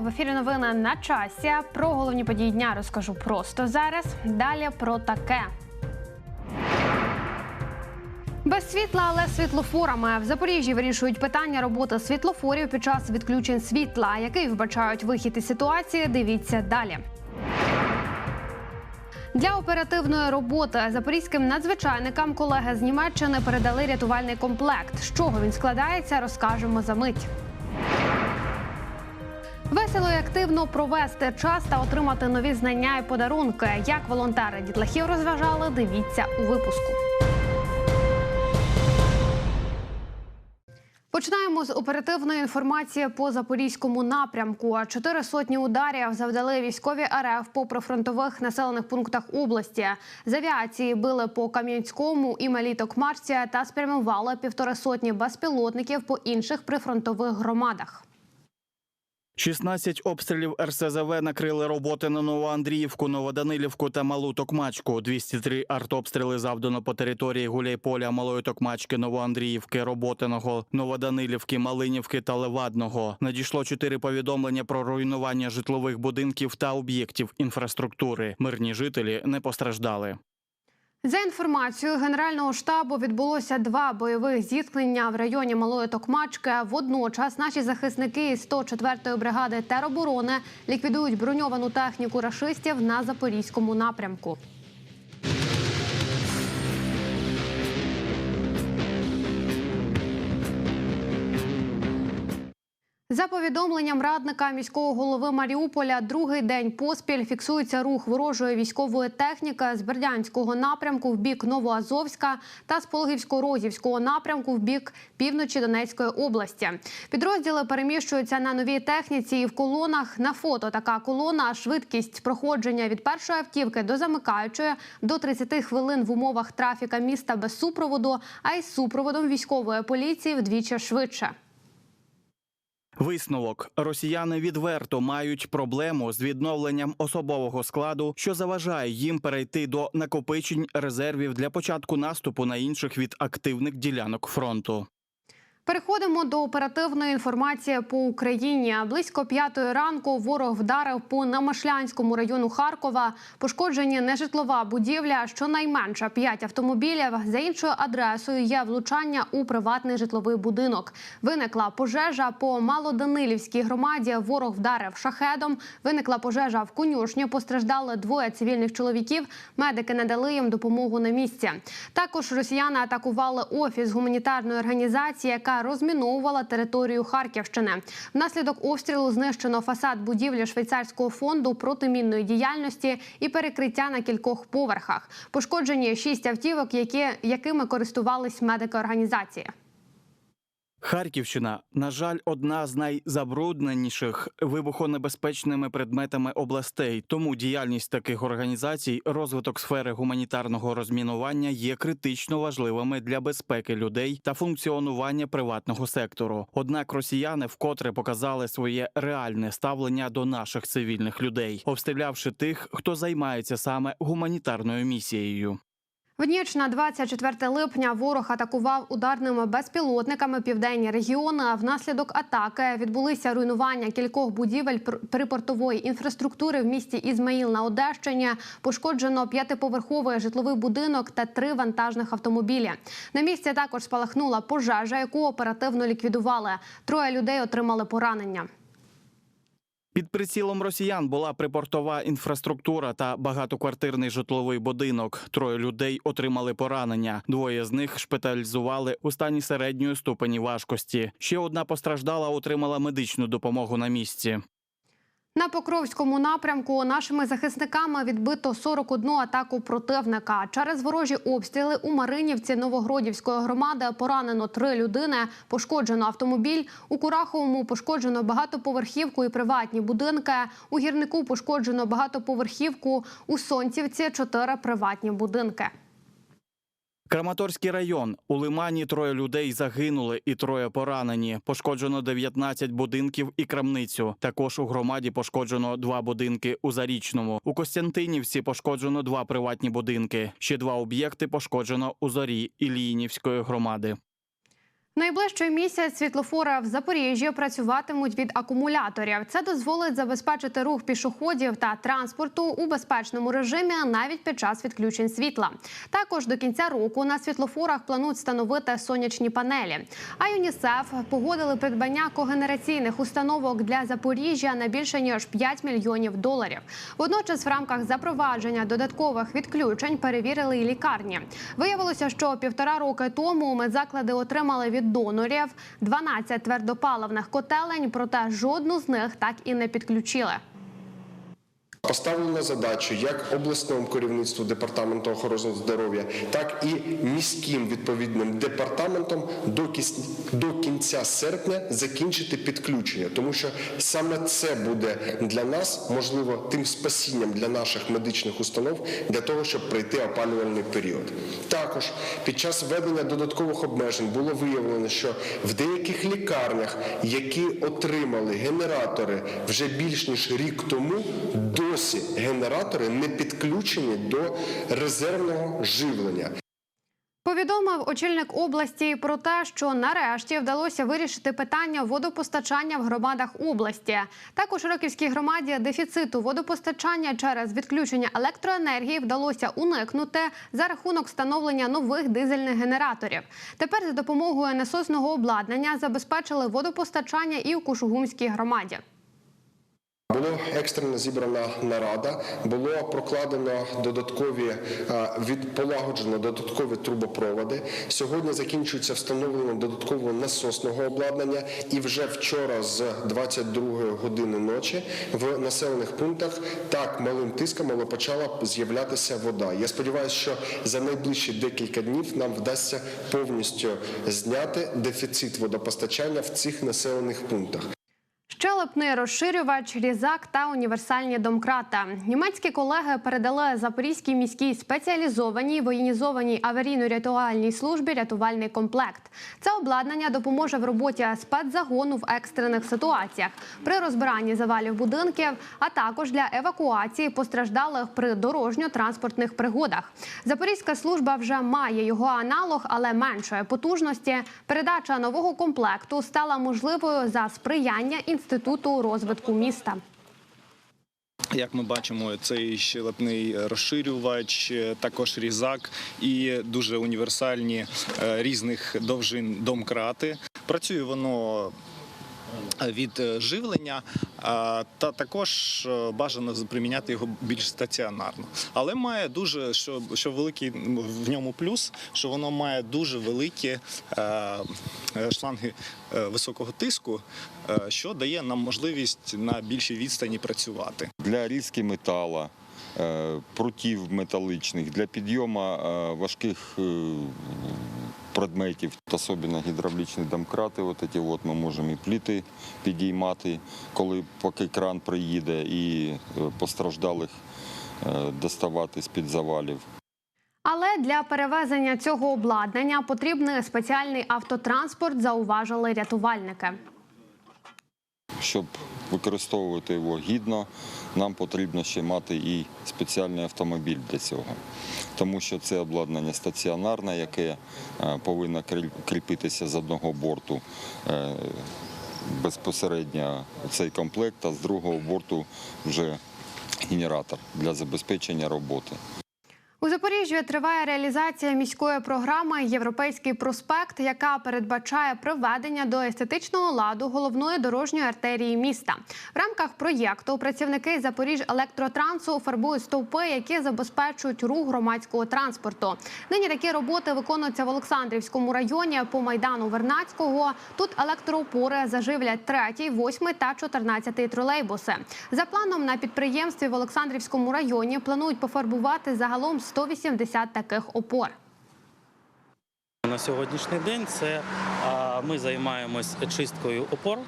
В ефірі. Новини на часі. Про головні події дня розкажу просто зараз. Далі про таке. Без світла, але світлофорами в Запоріжжі вирішують питання роботи світлофорів під час відключень світла, який вбачають вихід із ситуації. Дивіться далі. Для оперативної роботи запорізьким надзвичайникам колеги з Німеччини передали рятувальний комплект. З чого він складається, розкажемо за мить. Весело і активно провести час та отримати нові знання і подарунки. Як волонтери дітлахів розважали, дивіться у випуску. Починаємо з оперативної інформації по запорізькому напрямку. Чотири сотні ударів завдали військові РФ по прифронтових населених пунктах області. З авіації били по Кам'янському і Малій Токмачці та спрямували півтори сотні безпілотників по інших прифронтових громадах. 16 обстрілів РСЗВ накрили роботи на Новоандріївку, Новоданилівку та Малу Токмачку. 203 артобстріли завдано по території Гуляйполя, Малої Токмачки, Новоандріївки, Роботиного, Новоданилівки, Малинівки та Левадного. Надійшло чотири повідомлення про руйнування житлових будинків та об'єктів інфраструктури. Мирні жителі не постраждали. За інформацією Генерального штабу відбулося два бойових зіткнення в районі Малої Токмачки. Водночас наші захисники із 104-ї бригади тероборони ліквідують броньовану техніку рашистів на запорізькому напрямку. За повідомленням радника міського голови Маріуполя, другий день поспіль фіксується рух ворожої військової техніки з Бердянського напрямку в бік Новоазовська та з Пологівсько-Розівського напрямку в бік півночі Донецької області. Підрозділи переміщуються на новій техніці і в колонах. На фото така колона швидкість проходження від першої автівки до замикаючої до 30 хвилин в умовах трафіка міста без супроводу, а й з супроводом військової поліції вдвічі швидше. Висновок: росіяни відверто мають проблему з відновленням особового складу, що заважає їм перейти до накопичень резервів для початку наступу на інших від активних ділянок фронту. Переходимо до оперативної інформації по Україні. Близько п'ятої ранку ворог вдарив по Намашлянському району Харкова. Пошкоджені нежитлова будівля, щонайменше п'ять автомобілів. За іншою адресою є влучання у приватний житловий будинок. Виникла пожежа по Малоданилівській громаді. Ворог вдарив шахедом. Виникла пожежа в конюшні. Постраждали двоє цивільних чоловіків. Медики надали їм допомогу на місці. Також росіяни атакували офіс гуманітарної організації, яка розміновувала територію Харківщини. Внаслідок обстрілу знищено фасад будівлі швейцарського фонду протимінної діяльності і перекриття на кількох поверхах. Пошкоджені шість автівок, які, якими користувались медики організації. Харківщина, на жаль, одна з найзабрудненіших вибухонебезпечними предметами областей. Тому діяльність таких організацій, розвиток сфери гуманітарного розмінування є критично важливими для безпеки людей та функціонування приватного сектору. Однак росіяни вкотре показали своє реальне ставлення до наших цивільних людей, обстрілявши тих, хто займається саме гуманітарною місією. В ніч на 24 липня ворог атакував ударними безпілотниками південні регіони. Внаслідок атаки відбулися руйнування кількох будівель припортової інфраструктури в місті Ізмаїл на Одещині. Пошкоджено п'ятиповерховий житловий будинок та три вантажних автомобілі. На місці також спалахнула пожежа, яку оперативно ліквідували. Троє людей отримали поранення. Під прицілом росіян була припортова інфраструктура та багатоквартирний житловий будинок. Троє людей отримали поранення. Двоє з них шпиталізували у стані середньої ступені важкості. Ще одна постраждала, отримала медичну допомогу на місці. На Покровському напрямку нашими захисниками відбито 41 атаку противника. Через ворожі обстріли у Маринівці Новогродівської громади поранено три людини, пошкоджено автомобіль. У Кураховому пошкоджено багатоповерхівку і приватні будинки. У гірнику пошкоджено багатоповерхівку. У Сонцівці чотири приватні будинки. Краматорський район у Лимані троє людей загинули і троє поранені. Пошкоджено 19 будинків і крамницю. Також у громаді пошкоджено два будинки у Зарічному. У Костянтинівці пошкоджено два приватні будинки. Ще два об'єкти пошкоджено у зорі Іліїнівської громади. Найближчий місяць світлофори в Запоріжжі працюватимуть від акумуляторів. Це дозволить забезпечити рух пішоходів та транспорту у безпечному режимі навіть під час відключень світла. Також до кінця року на світлофорах планують встановити сонячні панелі. А ЮНІСЕФ погодили придбання когенераційних установок для Запоріжжя на більше ніж 5 мільйонів доларів. Водночас, в рамках запровадження додаткових відключень перевірили і лікарні. Виявилося, що півтора роки тому медзаклади отримали від донорів 12 твердопаливних котелень, проте жодну з них так і не підключили. Поставлена задачу як обласному керівництву департаменту охорони здоров'я, так і міським відповідним департаментом до до кінця серпня закінчити підключення, тому що саме це буде для нас можливо тим спасінням для наших медичних установ для того, щоб пройти опалювальний період. Також під час введення додаткових обмежень було виявлено, що в деяких лікарнях, які отримали генератори вже більш ніж рік тому, досі генератори не підключені до резервного живлення. Повідомив очільник області про те, що нарешті вдалося вирішити питання водопостачання в громадах області. Так у Широківській громаді дефіциту водопостачання через відключення електроенергії вдалося уникнути за рахунок встановлення нових дизельних генераторів. Тепер за допомогою насосного обладнання забезпечили водопостачання і у Кушугумській громаді. Було екстрено зібрана нарада, було прокладено додаткові е, від полагоджено додаткові трубопроводи. Сьогодні закінчується встановлення додаткового насосного обладнання, і вже вчора з 22 години ночі в населених пунктах так малим тиском але почала з'являтися вода. Я сподіваюся, що за найближчі декілька днів нам вдасться повністю зняти дефіцит водопостачання в цих населених пунктах. Щелепний розширювач, різак та універсальні домкрата. Німецькі колеги передали Запорізькій міській спеціалізованій воєнізованій аварійно-рятувальній службі рятувальний комплект. Це обладнання допоможе в роботі спецзагону в екстрених ситуаціях при розбиранні завалів будинків, а також для евакуації постраждалих при дорожньо-транспортних пригодах. Запорізька служба вже має його аналог, але меншої потужності. Передача нового комплекту стала можливою за сприяння інституту розвитку міста. Як ми бачимо, цей щелепний розширювач, е, також різак і дуже універсальні е, різних довжин домкрати. Працює воно від е, живлення, та також е, бажано приміняти його більш стаціонарно. Але має дуже що, що великий в ньому плюс, що воно має дуже великі е, шланги високого тиску, що дає нам можливість на більшій відстані працювати. для різки метала, прутів металічних, для підйому важких предметів, особливо гідравлічні домкрати. От ці от ми можемо і пліти підіймати, коли поки кран приїде, і е, постраждалих е, доставати з-під завалів. Але для перевезення цього обладнання потрібний спеціальний автотранспорт, зауважили рятувальники. Щоб використовувати його гідно, нам потрібно ще мати і спеціальний автомобіль для цього. Тому що це обладнання стаціонарне, яке е, повинно кріпитися з одного борту е, безпосередньо цей комплект, а з другого борту вже генератор для забезпечення роботи. У Запоріжжі триває реалізація міської програми Європейський проспект, яка передбачає приведення до естетичного ладу головної дорожньої артерії міста. В рамках проєкту працівники Запоріж електротрансу фарбують стовпи, які забезпечують рух громадського транспорту. Нині такі роботи виконуються в Олександрівському районі по майдану Вернацького. Тут електроопори заживлять третій, восьмий та чотирнадцятий тролейбуси. За планом на підприємстві в Олександрівському районі планують пофарбувати загалом 180 таких опор. На сьогоднішній день це ми займаємось чисткою опор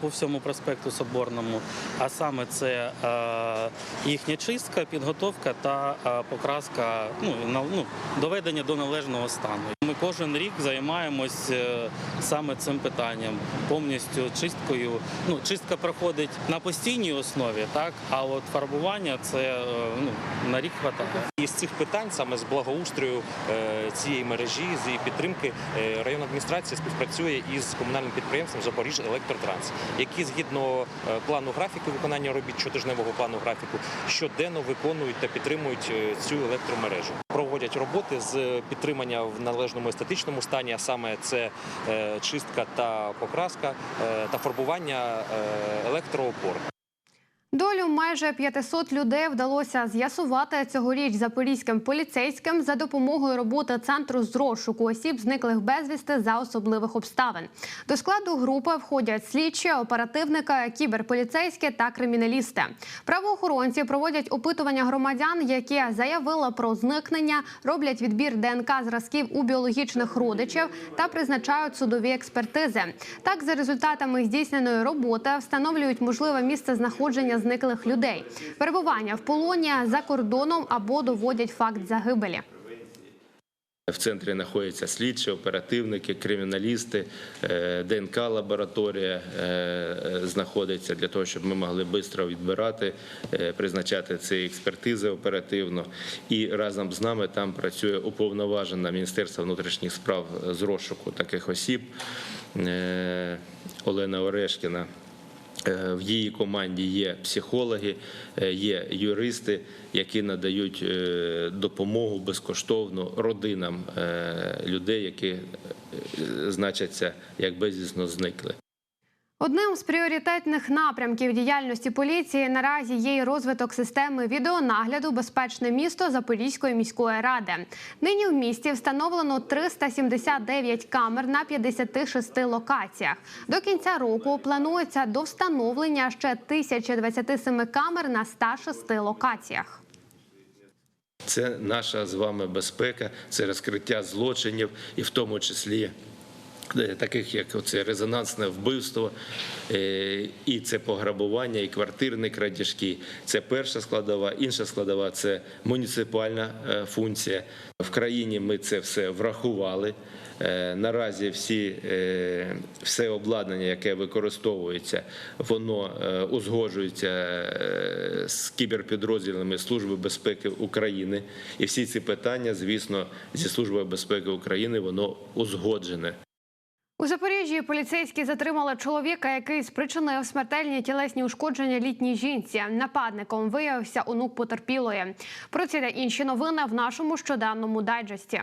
по всьому проспекту Соборному, а саме це е, їхня чистка, підготовка та е, покраска, ну, ну, доведення до належного стану. Ми кожен рік займаємось е, саме цим питанням, повністю чисткою. Ну, чистка проходить на постійній основі, так, а от фарбування це е, ну, на рік хватає. І з цих питань, саме з благоустрою е, цієї мережі, з її підтримки, е, районна адміністрація співпрацює із комунальним підприємством Запоріж Електротранс, які згідно е, плану графіку виконання робіт щотижневого плану графіку щоденно виконують та підтримують е, цю електромережу. Проводять роботи з підтримання в належному естетичному стані, а саме це е, чистка та покраска та фарбування електроопор. Долю майже 500 людей вдалося з'ясувати цьогоріч запорізьким поліцейським за допомогою роботи центру з розшуку осіб, зниклих безвісти за особливих обставин. До складу групи входять слідчі, оперативники, кіберполіцейські та криміналісти. Правоохоронці проводять опитування громадян, які заявили про зникнення, роблять відбір ДНК зразків у біологічних родичів та призначають судові експертизи. Так, за результатами здійсненої роботи встановлюють можливе місце знаходження зниклих людей, перебування в полоні за кордоном або доводять факт загибелі. В центрі знаходяться слідчі, оперативники, криміналісти, е, ДНК-лабораторія е, е, знаходиться для того, щоб ми могли швидко відбирати, призначати ці експертизи оперативно. І разом з нами там працює уповноважена Міністерства внутрішніх справ з розшуку таких осіб Олена Орешкіна. Е, В її команді є психологи, е, є юристи, які надають е, допомогу безкоштовно родинам людей, які значаться як безвісно зникли. Одним з пріоритетних напрямків діяльності поліції наразі є й розвиток системи відеонагляду Безпечне місто Запорізької міської ради. Нині в місті встановлено 379 камер на 56 локаціях. До кінця року планується до встановлення ще 1027 камер на 106 локаціях. Це наша з вами безпека, це розкриття злочинів, і в тому числі таких як оце резонансне вбивство, е, і це пограбування, і квартирні крадіжки. Це перша складова. Інша складова це муніципальна е, функція. В країні ми це все врахували. Е, Наразі всі, е, все обладнання, яке використовується, воно е, узгоджується е, з кіберпідрозділами Служби безпеки України. І всі ці питання, звісно, зі Службою безпеки України воно узгоджене. У Запоріжжі поліцейські затримали чоловіка, який спричинив смертельні тілесні ушкодження літній жінці. Нападником виявився онук потерпілої. Про ці та інші новини в нашому щоденному дайджесті.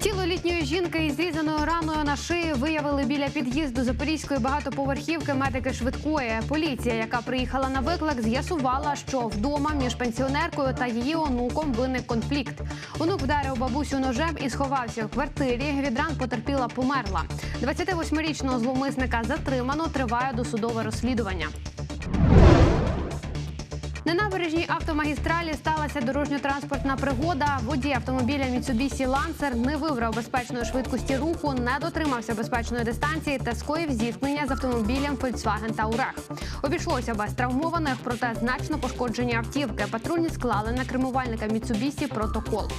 Тіло літньої жінки із зрізаною раною на шиї виявили біля під'їзду запорізької багатоповерхівки медики швидкої. Поліція, яка приїхала на виклик, з'ясувала, що вдома між пенсіонеркою та її онуком виник конфлікт. Онук вдарив бабусю ножем і сховався в квартирі. Від ран потерпіла померла. 28-річного зловмисника затримано. Триває досудове розслідування. На набережній автомагістралі сталася дорожньо-транспортна пригода. Водій автомобіля Mitsubishi Lancer не вибрав безпечної швидкості руху, не дотримався безпечної дистанції та скоїв зіткнення з автомобілем Volkswagen Touareg. Обійшлося без травмованих, проте значно пошкоджені автівки. Патрульні склали на кермувальника Mitsubishi протокол.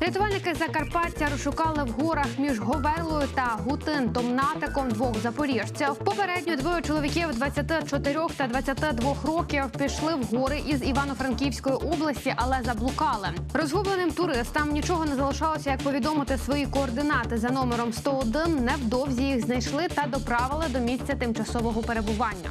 Рятувальники Закарпаття розшукали в горах між Говерлою та Гутин-Томнатиком двох запоріжців. Попередньо двоє чоловіків 24 та 22 років пішли в гори із Івано-Франківської області, але заблукали. Розгубленим туристам нічого не залишалося, як повідомити свої координати за номером 101. Невдовзі їх знайшли та доправили до місця тимчасового перебування.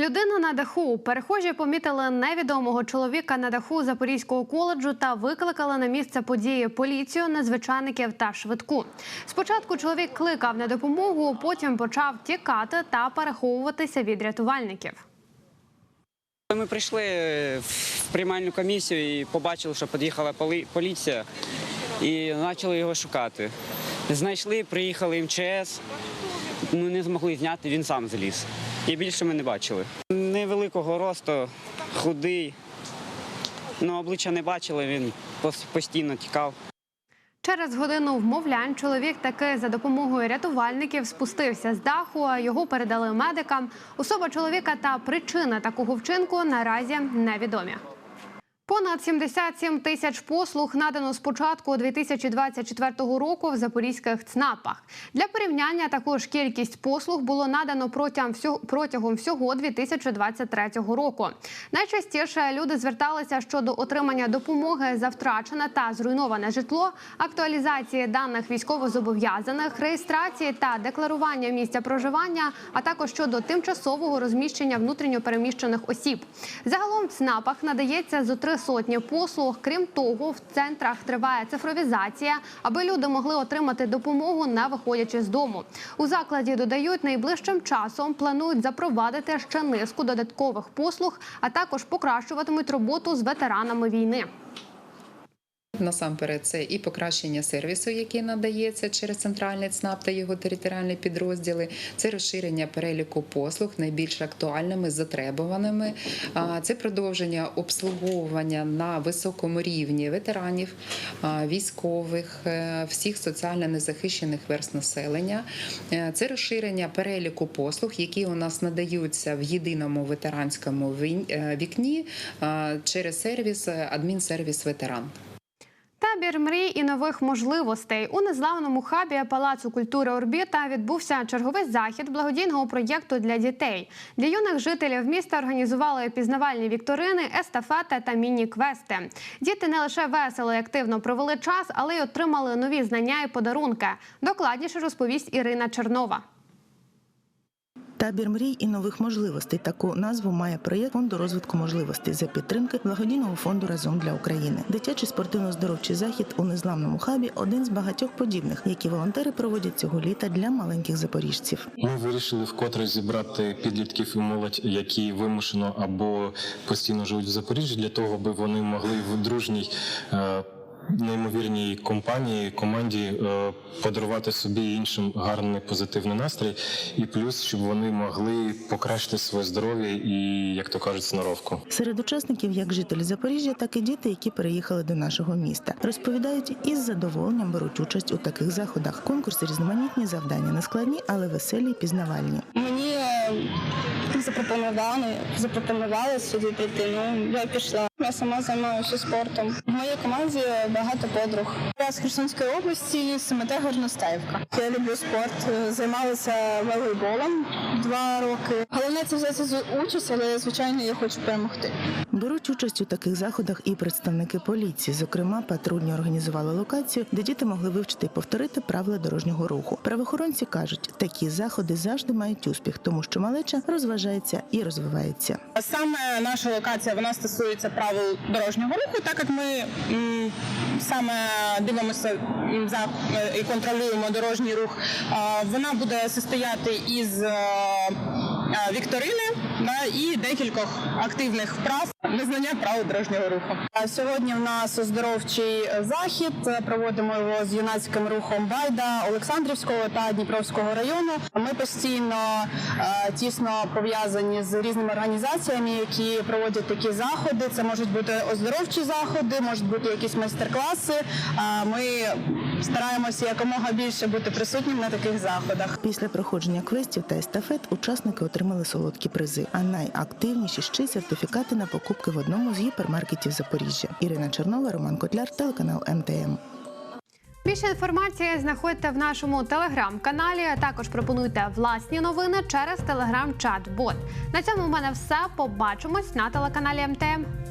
Людина на даху. Перехожі помітили невідомого чоловіка на даху Запорізького коледжу та викликали на місце події поліцію, надзвичайників та швидку. Спочатку чоловік кликав на допомогу, потім почав тікати та переховуватися від рятувальників. Ми прийшли в приймальну комісію і побачили, що під'їхала поліція і почали його шукати. Знайшли, приїхали МЧС, ну не змогли зняти, він сам зліз. І більше ми не бачили. Невеликого росту, худий, ну обличчя не бачили, він постійно тікав. Через годину вмовлянь чоловік таки за допомогою рятувальників спустився з даху. а Його передали медикам. Особа чоловіка та причина такого вчинку наразі невідомі. Понад 77 тисяч послуг надано з початку 2024 року в запорізьких ЦНАПах. Для порівняння також кількість послуг було надано протягом всього протягом всього 2023 року. Найчастіше люди зверталися щодо отримання допомоги за втрачене та зруйноване житло, актуалізації даних військовозобов'язаних, реєстрації та декларування місця проживання, а також щодо тимчасового розміщення внутрішньопереміщених осіб. Загалом в ЦНАПах надається зо три сотні послуг. Крім того, в центрах триває цифровізація, аби люди могли отримати допомогу, не виходячи з дому. У закладі додають найближчим часом планують запровадити ще низку додаткових послуг, а також покращуватимуть роботу з ветеранами війни. Насамперед, це і покращення сервісу, який надається через центральний ЦНАП та його територіальні підрозділи, це розширення переліку послуг найбільш актуальними, затребуваними. Це продовження обслуговування на високому рівні ветеранів, військових, е, всіх соціально незахищених верст населення. Е, Це розширення переліку послуг, які у нас надаються в єдиному ветеранському е, вікні через сервіс адмінсервіс ветеран. Табір мрій і нових можливостей у незламному хабі Палацу культури Орбіта відбувся черговий захід благодійного проєкту для дітей. Для юних жителів міста організували пізнавальні вікторини, естафети та міні-квести. Діти не лише весело і активно провели час, але й отримали нові знання і подарунки. Докладніше розповість Ірина Чернова. Табір мрій і нових можливостей. Таку назву має проєкт фонду розвитку можливостей за підтримки благодійного фонду разом для України. Дитячий спортивно-здоровчий захід у незламному хабі один з багатьох подібних, які волонтери проводять цього літа для маленьких запоріжців. Ми вирішили вкотре зібрати підлітків і молодь, які вимушено або постійно живуть в Запоріжжі, для того, аби вони могли в дружній. Неймовірній компанії, команді е, подарувати собі і іншим гарний позитивний настрій, і плюс, щоб вони могли покращити своє здоров'я і, як то кажуть, сноровку. Серед учасників як жителі Запоріжжя, так і діти, які переїхали до нашого міста, розповідають і з задоволенням беруть участь у таких заходах. Конкурси різноманітні, завдання нескладні, але веселі і пізнавальні. Мені запропонували, запропонували сюди прийти. Ну я пішла. Я сама займаюся спортом. В моїй команді багато подруг. Я з Херсонської області, СМТ Горностаївка. Я люблю спорт. Займалася волейболом два роки. Головне це взяти участь, але звичайно я хочу перемогти. Беруть участь у таких заходах і представники поліції. Зокрема, патрульні організували локацію, де діти могли вивчити і повторити правила дорожнього руху. Правоохоронці кажуть, такі заходи завжди мають успіх, тому що малеча розважається і розвивається. Саме наша локація вона стосується правил дорожнього руху, так як ми саме дивимося за і контролюємо дорожній рух. Вона буде состояти із е, е, вікторини да, і декількох активних вправ незнання правил дорожнього руху. Сьогодні в нас оздоровчий захід. Проводимо його з юнацьким рухом Байда Олександрівського та Дніпровського району. Ми постійно е, тісно пов'язані з різними організаціями, які проводять такі заходи. Це можуть бути оздоровчі заходи, можуть бути якісь майстер-класи. Ми стараємося якомога більше бути присутнім на таких заходах. Після проходження квестів та естафет учасники отримали солодкі призи, а найактивніші ще й сертифікати на покупки в одному з гіпермаркетів Запоріжжя. Ірина Чернова, Роман Котляр, телеканал МТМ. Більше інформації знаходьте в нашому телеграм-каналі. Також пропонуйте власні новини через телеграм-чат-бот. На цьому в мене все. Побачимось на телеканалі МТМ.